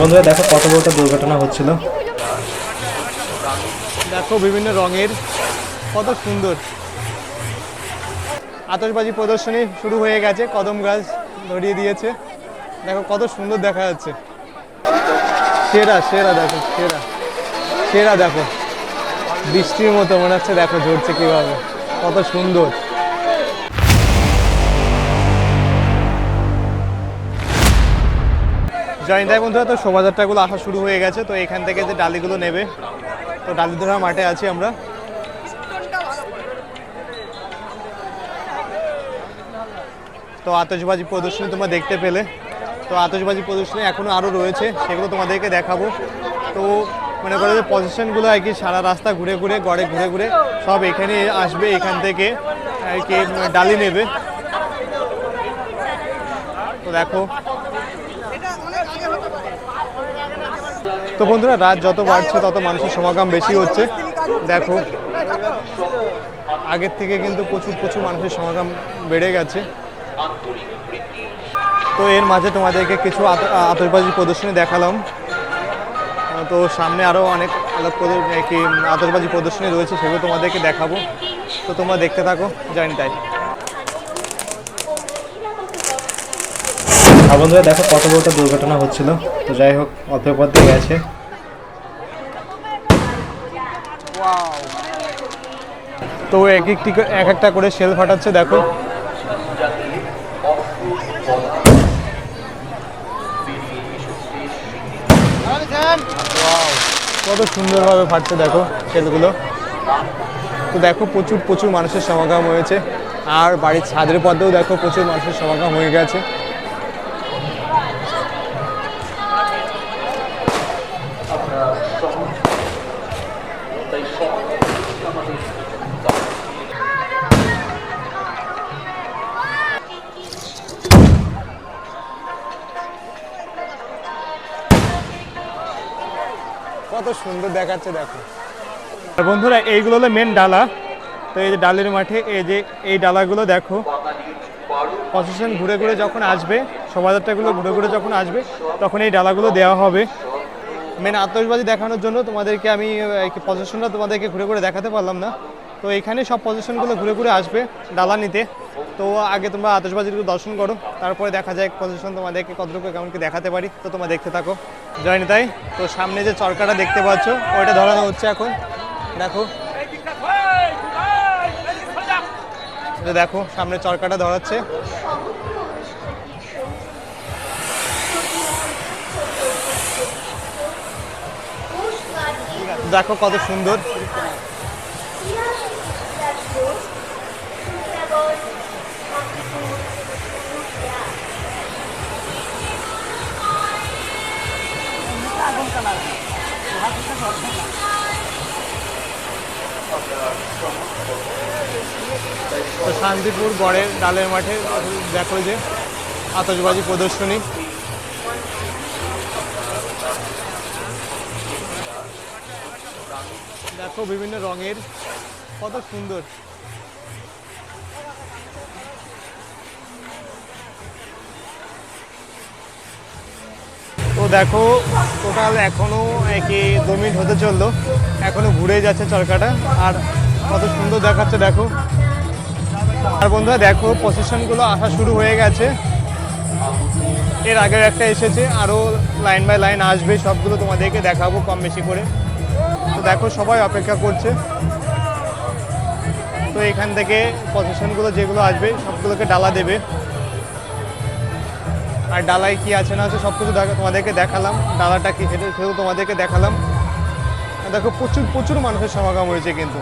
বন্ধুরা দেখো কত বড় দুর্ঘটনা হচ্ছিল। দেখো বিভিন্ন রঙের, কত সুন্দর। আতশবাজি প্রদর্শনী শুরু হয়ে গেছে, কদম গাছ ধরিয়ে দিয়েছে। দেখো কত সুন্দর দেখা যাচ্ছে। সেরা সেরা দেখো, সেরা। সেরা দেখো। বৃষ্টির মতো মনে হচ্ছে দেখো ঝরছে কীভাবে। কত সুন্দর। জয়ন্তায় বন্ধুরা, তো শোভাযাত্রাগুলো আসা শুরু হয়ে গেছে, তো এখান থেকে যে ডালিগুলো নেবে, তো ডালি ধরা মাঠে আছি আমরা। তো আতশবাজি প্রদর্শনী তোমরা দেখতে পেলে। তো আতশবাজি প্রদর্শনী এখনও আরও রয়েছে, সেগুলো তোমাদেরকে দেখাবো। তো মনে করো যে পজিশনগুলো আর কি সারা রাস্তা ঘুরে ঘুরে, গড়ে ঘুরে ঘুরে, সব এখানে আসবে, এখান থেকে আর কি ডালি নেবে। তো দেখো তো বন্ধুরা, রাত যত বাড়ছে, তত মানুষের সমাগম বেশি হচ্ছে। দেখো, আগের থেকে কিন্তু প্রচুর প্রচুর মানুষের সমাগম বেড়ে গেছে। তো এর মাঝে তোমাদেরকে কিছু আত- আতশবাজি প্রদর্শনী দেখালাম। তো সামনে আরও অনেক আলোক কি, আতশবাজি প্রদর্শনী রয়েছে, সেগুলো তোমাদেরকে দেখাবো। তো তোমরা দেখতে থাকো, জানি তাই। বন্ধুরা দেখো কত বড় দুর্ঘটনা হচ্ছিল। তো যাই হোক অল্প পথ গেছে। তো এক একটি এক একটা করে সেল ফাটাচ্ছে, দেখো। কত সুন্দরভাবে ফাটছে, দেখো সেলগুলো তো দেখো প্রচুর প্রচুর মানুষের সমাগম হয়েছে। আর বাড়ির ছাদের পথেও দেখো প্রচুর মানুষের সমাগম হয়ে গেছে। কত সুন্দর দেখাচ্ছে, দেখো। বন্ধুরা, এইগুলো হলো মেন ডালা। তো এই যে ডালের মাঠে, এই যে এই ডালাগুলো দেখো। প্রসেশন ঘুরে ঘুরে যখন আসবে, শোভাযাত্রাগুলো ঘুরে ঘুরে যখন আসবে, তখন এই ডালাগুলো দেওয়া হবে। মেন আতশবাজি দেখানোর জন্য তোমাদেরকে আমি পজিশনটা তোমাদেরকে ঘুরে ঘুরে দেখাতে পারলাম না। তো এখানে সব পজিশনগুলো ঘুরে ঘুরে আসবে ডালা নিতে তো আগে তোমরা আতশবাজিগুলো দর্শন করো, তারপরে দেখা যায় পজিশন তোমাদেরকে কতটুকু কেমন কি দেখাতে পারি। তো তোমরা দেখতে থাকো। জয় নিতাই। তো সামনে যে চরকাটা দেখতে পাচ্ছ, ওইটা ধরানো হচ্ছে এখন। দেখো। দেখো, সামনে চরকাটা ধরাচ্ছে। দেখো কত সুন্দর। শান্তিপুর গড়ের ডালের মাঠে দেখো যে আতশবাজি প্রদর্শনী। দেখো বিভিন্ন রঙের। কত সুন্দর। তো দেখো টোটাল এখনও কি দু মিনিট হতে চলল। এখনও ঘুরে যাচ্ছে চরকাটা। আর কত সুন্দর দেখাচ্ছে, দেখো। আর বন্ধুরা, দেখো পজিশনগুলো আসা শুরু হয়ে গেছে। এর আগের একটা এসেছে আরও লাইন বাই লাইন আসবে। সবগুলো তোমাদেরকে দেখাবো কম বেশি করে। দেখো, সবাই অপেক্ষা করছে। তো এখান থেকে পজিশনগুলো যেগুলো আসবে, সবগুলোকে ডালা দেবে। আর ডালায় কি আছে না আছে সব কিছু তোমাদেরকে দেখালাম। ডালাটা কি সেটা সেও তোমাদেরকে দেখালাম। দেখো, প্রচুর প্রচুর মানুষের সমাগম হয়েছে কিন্তু।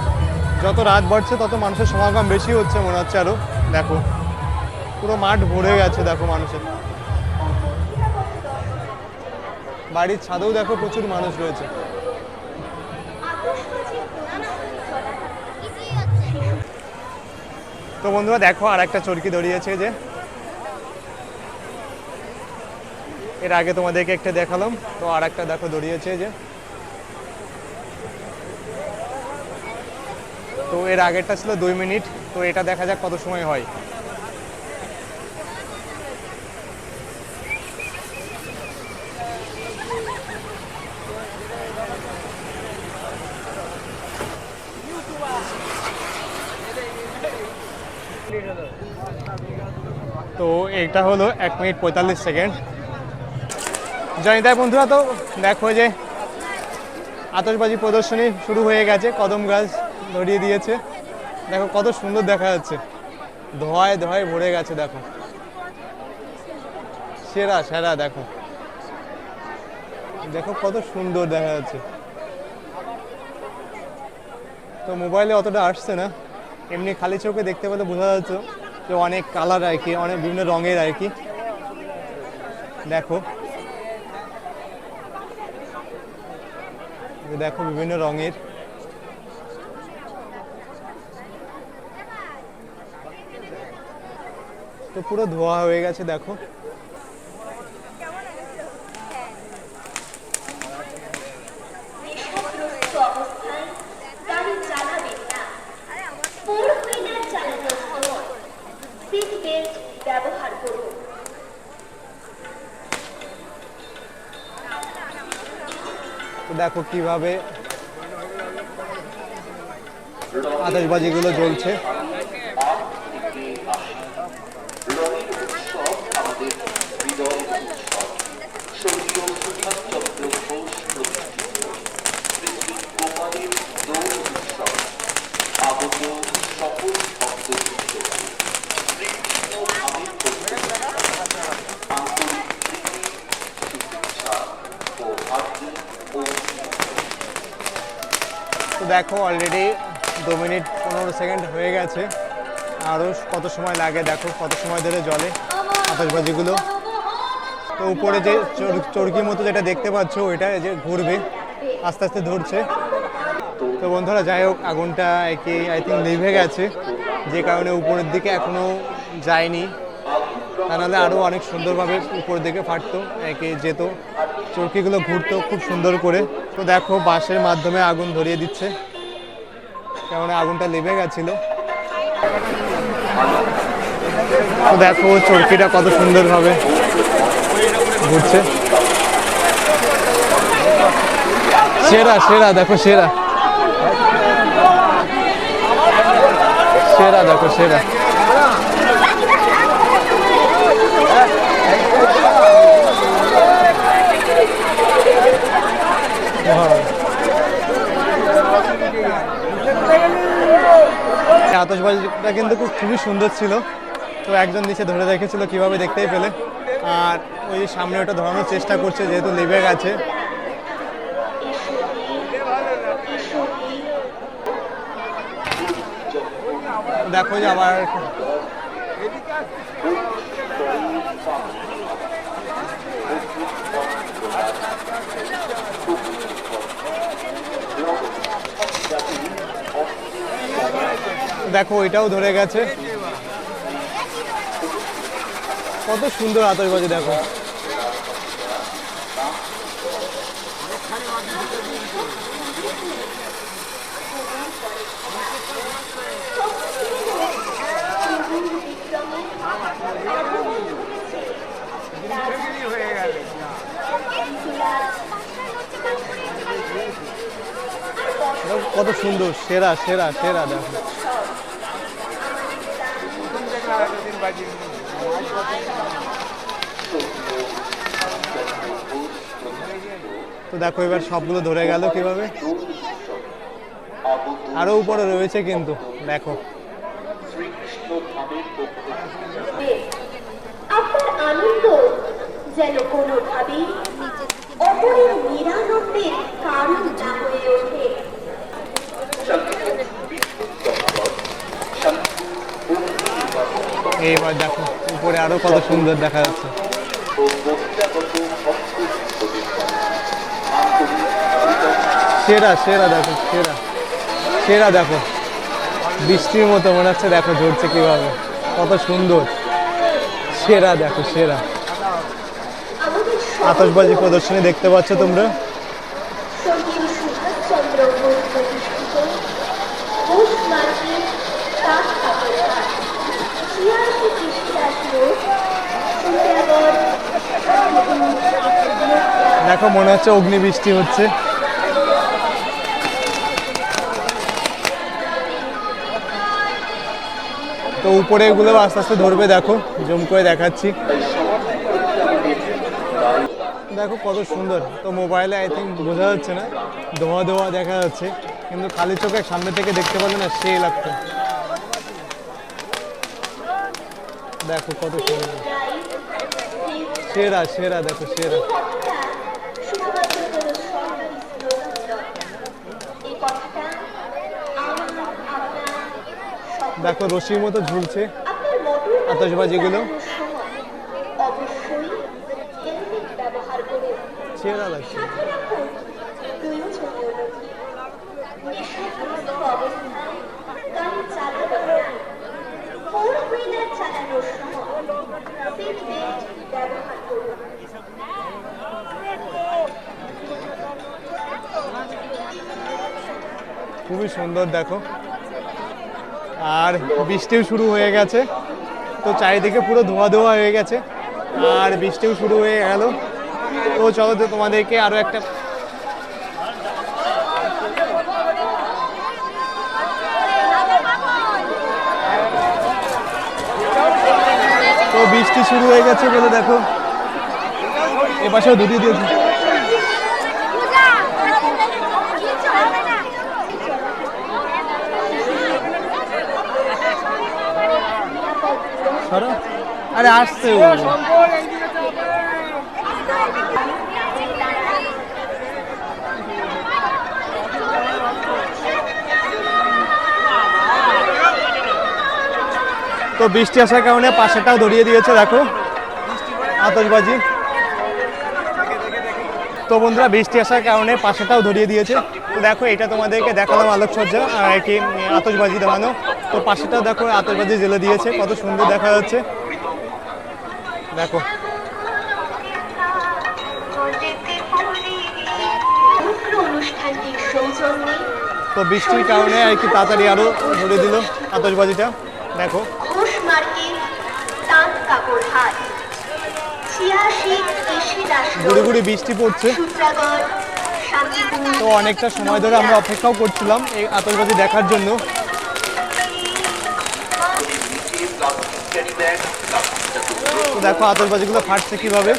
যত রাত বাড়ছে, তত মানুষের সমাগম বেশি হচ্ছে মনে হচ্ছে আরও দেখো, পুরো মাঠ ভরে গেছে, দেখো মানুষের। বাড়ির ছাদেও দেখো প্রচুর মানুষ রয়েছে। তো বন্ধুরা দেখো আর একটা চরকি দড়িয়েছে যে। এর আগে তোমাদেরকে একটা দেখালাম, তো আর একটা দেখো দড়িয়েছে যে। তো এর আগেরটা ছিল দুই মিনিট, তো এটা দেখা যাক কত সময় হয়। তো এটা হলো এক মিনিট পঁয়তাল্লিশ সেকেন্ড। জানি তাই বন্ধুরা, তো দেখো যে আতশবাজি প্রদর্শনী শুরু হয়ে গেছে, কদম গাছ ধরিয়ে দিয়েছে। দেখো কত সুন্দর দেখা যাচ্ছে। ধোয়ায় ধোয়ায় ভরে গেছে, দেখো। সেরা সেরা, দেখো। দেখো কত সুন্দর দেখা যাচ্ছে। তো মোবাইলে অতটা আসছে না। এমনি খালি চোখে দেখতে পেলে বোঝা যাচ্ছে। যে অনেক কালার আর কি, অনেক বিভিন্ন রঙের আর কি। দেখো। দেখো বিভিন্ন রঙের। তো পুরো ধোয়া হয়ে গেছে, দেখো নেশাগ্রস্ত অবস্থায় গাড়ি চালাবেন না ফোর হুইলার চালানোর সময় সিট বেল্ট ব্যবহার করুন তো দেখো কীভাবে আতশবাজিগুলো জ্বলছে। তো দেখো অলরেডি দু মিনিট পনেরো সেকেন্ড হয়ে গেছে। আরও কত সময় লাগে দেখো, কত সময় ধরে জলে আতশবাজিগুলো। তো উপরে যে চর- চরকির মতো যেটা দেখতে পাচ্ছ, ওইটা যে ঘুরবে, আস্তে আস্তে ধরছে। তো বন্ধুরা, যাই হোক, আগুনটা একে আই থিঙ্ক নিভে গেছে। যে কারণে উপরের দিকে এখনও যায়নি। তা নাহলে আরও অনেক সুন্দরভাবে উপর দিকে ফাটতো, একে যেত। চরকিগুলো ঘুরতো খুব সুন্দর করে। তো দেখো, বাঁশের মাধ্যমে আগুন ধরিয়ে দিচ্ছে। কেমন আগুনটা লেবে গেছিল। তো দেখো, চরকিটা কত সুন্দরভাবে ঘুরছে। সেরা সেরা, দেখো, সেরা। সেরা, দেখো, সেরা। এই কিন্তু খুব খুবই সুন্দর ছিল। তো একজন নিচে ধরে রেখেছিল কীভাবে দেখতেই পেলে। আর ওই সামনে ওটা ধরানোর চেষ্টা করছে, যেহেতু লেবে গেছে দেখো যে আবার দেখো এটাও ধরে গেছে। কত সুন্দর আতশবাজি দেখো। কত সুন্দর সেরা সেরা সেরা দেখো। তো দেখো, এবার সবগুলো ধরে গেল কীভাবে? আরও উপরে রয়েছে কিন্তু, দেখো। আনন্দ যেন কোনোভাবেই অপরের নিরানন্দের কারণ না হয়ে ওঠে এইবার দেখো, উপরে আরও কত সুন্দর দেখা যাচ্ছে। সেরা সেরা দেখো, সেরা। সেরা দেখো। বৃষ্টির মতো মনে হচ্ছে দেখো ঝরছে কীভাবে। কত সুন্দর। সেরা দেখো, সেরা। আতশবাজি প্রদর্শনী দেখতে পাচ্ছ তোমরা? দেখো, মনে হচ্ছে অগ্নিবৃষ্টি হচ্ছে। তো উপরে এগুলো আস্তে আস্তে ধরবে, দেখো, জুম করে দেখাচ্ছি। দেখো কত সুন্দর। তো মোবাইলে আই থিঙ্ক বোঝা যাচ্ছে না, ধোয়া ধোয়া দেখা যাচ্ছে, কিন্তু খালি চোখে সামনে থেকে দেখতে পারলে না, সেই লাগতো দেখো কত সুন্দর। সেরা সেরা, দেখো, সেরা শুধুমাত্র কোনো সরকারি স্লোগান নয় এই কথাটা আমার আপনার সকল দেখো রশির মতো ঝুলছে আপনার মোটর আতশবাজিগুলো সময় অবশ্যই হেলমেট ব্যবহার করুন সেরা লাগছে সাথে রাখুন প্রয়োজনীয় নথি নেশাগ্রস্ত অবস্থায় গাড়ি চালাবেন না ফোর হুইলার চালানোর সময় সিট বেল্ট ব্যবহার করুন খুবই সুন্দর দেখো। আর বৃষ্টিও শুরু হয়ে গেছে। তো চারিদিকে পুরো ধোয়া ধোয়া হয়ে গেছে। আর বৃষ্টিও শুরু হয়ে গেল। তো চলো তো তোমাদেরকে আরও একটা তো বৃষ্টি শুরু হয়ে গেছে বলে দেখো। এপাশেও দুটি দিয়েছে। সরো। আরে, আসছে ও। তো বৃষ্টি আসার কারণে পাশেটাও ধরিয়ে দিয়েছে, দেখো। আতশবাজি। তো বন্ধুরা, বৃষ্টি আসার কারণে পাশেটাও ধরিয়ে দিয়েছে। তো দেখো, এটা তোমাদেরকে দেখালাম আলোকসজ্জা আর কি আতশবাজি দেওয়ানো তো পাশেটাও দেখো আতশবাজি জেলে দিয়েছে, কত সুন্দর দেখা যাচ্ছে। দেখো। তো বৃষ্টির কারণে আর কি তাড়াতাড়ি আরও ধরে দিল আতশবাজিটা দেখো। গুড়ি গুড়ি বৃষ্টি পড়ছে। তো অনেকটা সময় ধরে আমরা অপেক্ষাও করছিলাম এই আতশবাজি দেখার জন্য। দেখো আতশবাজিগুলো ফাটছে কীভাবে।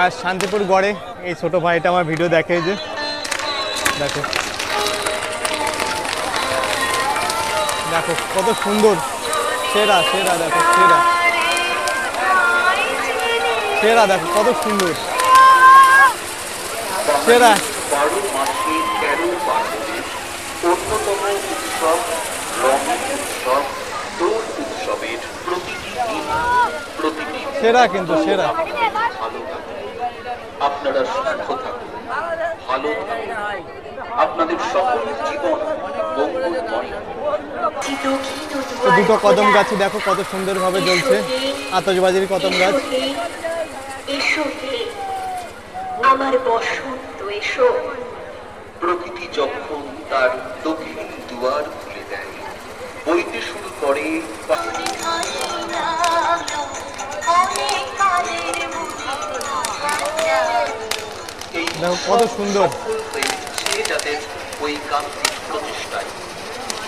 আর শান্তিপুর গড়ে, এই ছোট ভাইটা আমার ভিডিও দেখে যে। দেখো। দেখো, কত সুন্দর। সেরা সেরা, দেখো, সেরা। সেরা, দেখো, কত সুন্দর। সেরা। অন্যতম উৎসব রঙের উৎসব দোল উৎসবের প্রতিটি দিন প্রতিটি সেরা কিন্তু সেরা। ভালো আপনারা সুস্থ থাকুন ভালো আপনাদের সকল জীবন মঙ্গলময়। দুটো কদম গাছে দেখো কত সুন্দরভাবে জ্বলছে। আতশবাজির কদম গাছ। আমার বসন্ত এসো। প্রকৃতি যখন তার দক্ষিণ দুয়ার খুলে দেয় বইতে শুরু করে কত সুন্দর।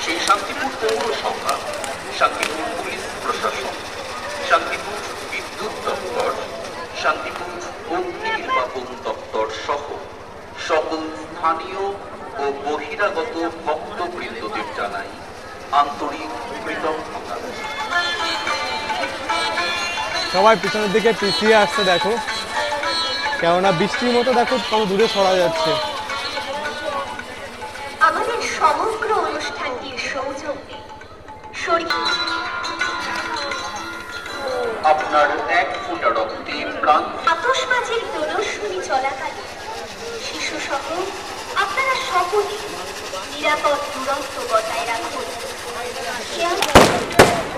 সেই শান্তিপুর পৌরসভা সবাই পিছনের দিকে পিছিয়ে আসছে দেখো। কেননা বৃষ্টির মতো দেখো কত দূরে সরা যাচ্ছে। আমাদের সমগ্র অনুষ্ঠানটির সৌজন্যে আপনার এক ফোঁটা রক্তে প্রাণ। আতসবাজির প্রদর্শনী চলাকালে শিশু সহ আপনারা সকলে নিরাপদ দূরত্ব বজায় রাখুন। খেয়াল রাখুন।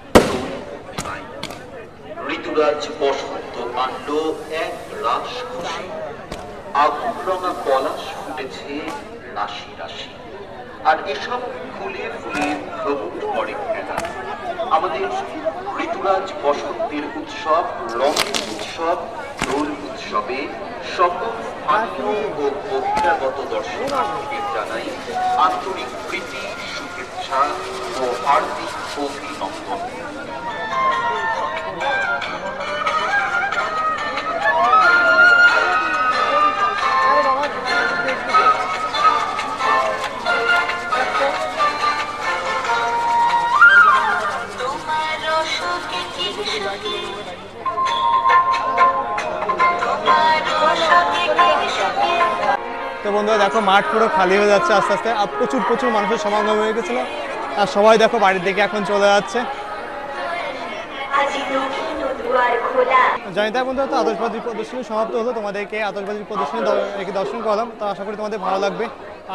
ঋতুরাজ বসন্ত আনল এক রাস খুশি আগুন রঙা পলাশ ফুটেছে রাশি রাশি। আর এসব ফুলে ফুলে ভ্রমণ করে আমাদের ঋতুরাজ বসন্তের উৎসব, রঙের উৎসব, দোল উৎসবে সকল স্থানীয় ও বহিরাগত দর্শনার্থীদের জানাই আন্তরিক প্রীতি, শুভেচ্ছা ও হার্দিক অভিনন্দন। বন্ধুরা দেখো, মাঠ পুরো খালি হয়ে যাচ্ছে আস্তে আস্তে। আর প্রচুর প্রচুর মানুষের সমাগম হয়ে গেছিল। আর সবাই দেখো বাড়ির দিকে এখন চলে যাচ্ছে। জানি তাই তো আতশবাজি প্রদর্শনী সমাপ্ত হলো। তোমাদেরকে আতশবাজি প্রদর্শনী একে দর্শন করলাম। তো আশা করি তোমাদের ভালো লাগবে।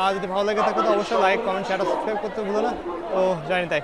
আর যদি ভালো লাগে থাকে, তো অবশ্যই লাইক কমেন্ট শেয়ার সাবস্ক্রাইব করতে ভুলো না। তো জানি তাই